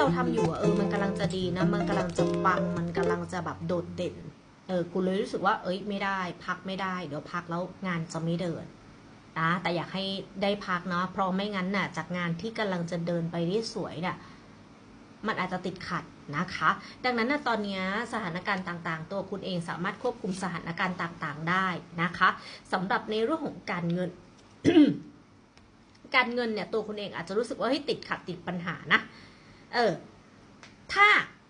เราทำอยู่เออมันกำลังจะดีนะ มันกำลังจะปัง มันกำลังจะแบบโดดเด่น เออกูเลยรู้สึกว่า เอ้ยไม่ได้ พักไม่ได้ เดี๋ยวพักแล้วงานจะไม่เดินนะแต่อยากให้ได้พักเนาะเพราะไม่งั้นน่ะ จากงานที่กำลังจะเดินไปได้สวยน่ะมันอาจจะติดขัดนะคะ ดังนั้นนะตอนนี้สถานการณ์ต่างๆ ตัวคุณเองสามารถควบคุมสถานการณ์ต่างๆได้นะคะสำหรับในเรื่องของการเงิน การเงินเนี่ยตัวคุณเองอาจจะรู้สึกว่าเฮ้ยติดขัดติดปัญหานะ เออ ถ้า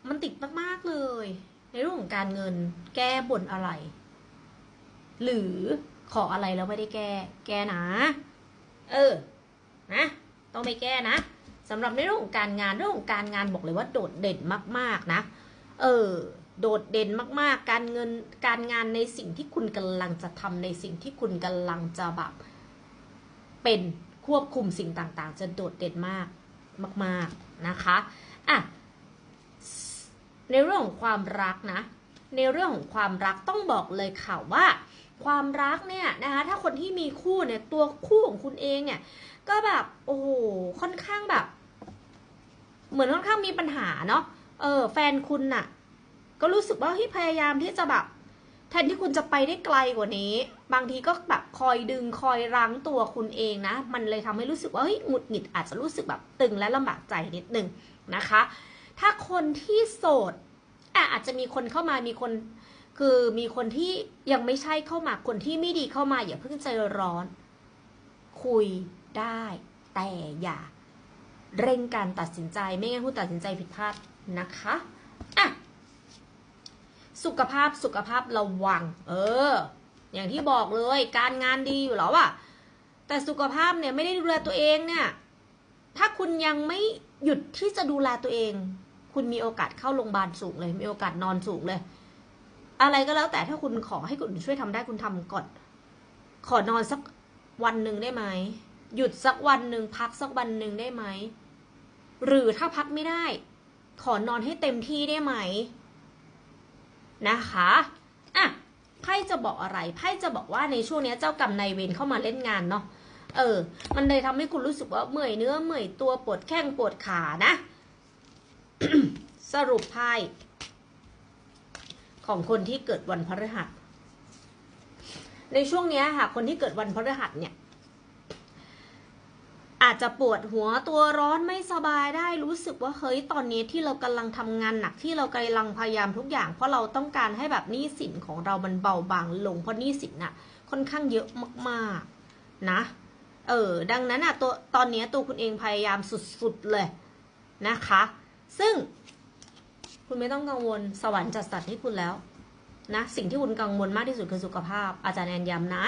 มันติดมากๆเลย ในเรื่องของการเงินแก้บนอะไร หรือขออะไรแล้วไม่ได้แก้ แก้นะ เออ นะ ต้องไปแก้นะสำหรับในเรื่องของการงานเรื่องของการงานบอกเลยว่าโดดเด่นมาก ๆนะ เออ โดดเด่นมากๆ การเงินการงานในสิ่งที่คุณกำลังจะทำในสิ่งที่คุณกำลังจะแบบเป็นควบคุมสิ่งต่างๆ จะโดดเด่นมาก มาก ๆ นะคะอะในเรื่องของความรักนะ ในเรื่องของความรักต้องบอกเลยค่ะว่า ความรักเนี่ยนะคะถ้าคนที่มีคู่เนี่ยตัวคู่ของคุณเองเนี่ยก็แบบโอ้โหค่อนข้างแบบ เหมือนค่อนข้างมีปัญหาเนาะเออแฟนคุณน่ะ ก็รู้สึกว่าเฮ้ยพยายามที่จะแบบ แทนที่คุณจะไปได้ไกลกว่านี้ บางทีก็แบบคอยดึงคอยรั้งตัวคุณเองนะ มันเลยทำให้รู้สึกว่าเฮ้ยหงุดหงิดอาจจะรู้สึกแบบตึงและลำบากใจนิดนึงนะคะ ถ้าคนที่โสดอะอาจจะมีคนเข้ามามีคนคือมีคนที่ยังไม่ใช่เข้ามาคนที่ไม่ดีเข้ามาอย่าเพิ่งใจร้อน คุยได้แต่อย่า เร่งการตัดสินใจไม่งั้นคุณตัดสินใจผิดพลาดนะคะ สุขภาพสุขภาพระวัง เออ อย่างที่บอกเลยการงานดีอยู่แล้วอะแต่สุขภาพเนี่ยไม่ได้ดูแลตัวเองเนี่ย ถ้าคุณยังไม่หยุดที่จะดูแลตัวเอง คุณมีโอกาสเข้าโรงพยาบาลสูงเลย มีโอกาสนอนสูงเลย อะไรก็แล้วแต่ถ้าคุณขอให้คนอื่นช่วยทำได้คุณทำก่อน ขอนอนสักวันหนึ่งได้ไหมหยุดสักวันหนึ่งพักสักวันหนึ่งได้ไหมหรือถ้าพักไม่ได้ ขอนอนให้เต็มที่ได้ไหม นะคะอะไพ่จะบอกอะไรไพ่จะบอกว่าในช่วงนี้เจ้ากรรมนายเวรเข้ามาเล่นงานเนาะเออ มันเลยทำให้คุณรู้สึกว่าเมื่อยเนื้อเมื่อยตัวปวดแข้งปวดขานะ สรุปไพ่ของคนที่เกิดวันพฤหัส ในช่วงนี้ค่ะคนที่เกิดวันพฤหัสเนี่ย อาจจะปวดหัวตัวร้อนไม่สบายได้รู้สึกว่าเฮ้ยตอนนี้ที่เรากำลังทำงานหนักที่เรากำลังพยายามทุกอย่าง เพราะเราต้องการให้แบบหนี้สินของเรามันเบาบางลงเพราะหนี้สินน่ะค่อนข้างเยอะมากๆนะเออดังนั้นอะตัวตอนนี้ตัวคุณเองพยายามสุดๆเลยนะคะ ซึ่งคุณไม่ต้องกังวลสวรรค์จัดสรรให้คุณแล้วนะสิ่งที่คุณกังวลมากที่สุดคือสุขภาพ อาจารย์แอนย้ำนะ